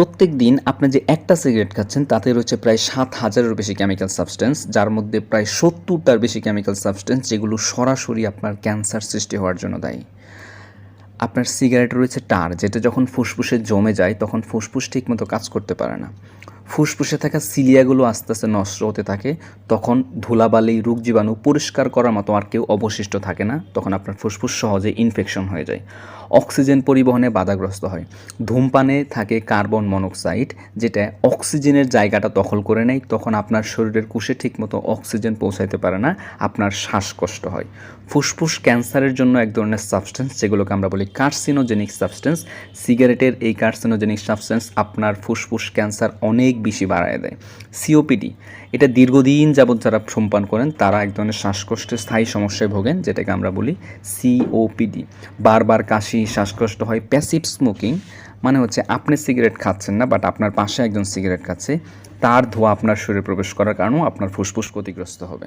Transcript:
প্রত্যেক দিন আপনি যে একটা সিগারেট খাচ্ছেন, তাতে রয়েছে প্রায় সাত হাজারের বেশি কেমিক্যাল সাবস্টেন্স যার মধ্যে প্রায় সত্তরটার বেশি কেমিক্যাল সাবস্টেন্স যেগুলো সরাসরি আপনার ক্যান্সার সৃষ্টি হওয়ার জন্য দায়ী। আপনার সিগারেট রয়েছে টার যেটা যখন ফুসফুসে জমে যায়, তখন ফুসফুস ঠিকমতো কাজ করতে পারে না। ফুসফুসে থাকা সিলিয়াগুলো আস্তে আস্তে নষ্ট হতে থাকে, তখন ধুলাবালি, রোগ জীবাণু পরিষ্কার করার মতো আর কেউ অবশিষ্ট থাকে না, তখন আপনার ফুসফুস সহজে ইনফেকশন হয়ে যায়। অক্সিজেন পরিবহনে বাধাগ্রস্ত হয়। ধূমপানে থাকে কার্বন মনোক্সাইড, যেটা অক্সিজেনের জায়গাটা দখল করে নেয়। তখন আপনার শরীরের কোষে ঠিকমতো অক্সিজেন পৌঁছাইতে পারে না, আপনার শ্বাসকষ্ট হয়। ফুসফুস ক্যান্সারের জন্য এক ধরনের সাবস্টেন্স যেগুলোকে আমরা বলি কার্সিনোজেনিক সাবস্টেন্স সিগারেটের এই কার্সিনোজেনিক সাবস্টেন্স আপনার ফুসফুস ক্যান্সার অনেক বেশি বাড়ায় দেয়। সিওপিডি এটা দীর্ঘদিন যাবৎ যারা সম্পান করেন, তারা এক ধরনের শ্বাসকষ্টের স্থায়ী সমস্যায় ভোগেন, যেটাকে আমরা বলি সিওপিডি বারবার কাশি শ্বাসকষ্ট হয়। প্যাসিভ স্মোকিং মানে হচ্ছে আপনি সিগারেট খাচ্ছেন না বাট আপনার পাশে একজন সিগারেট খাচ্ছে, তার ধোঁয়া আপনার শরীরে প্রবেশ করার কারণেও আপনার ফুসফুস ক্ষতিগ্রস্ত হবে।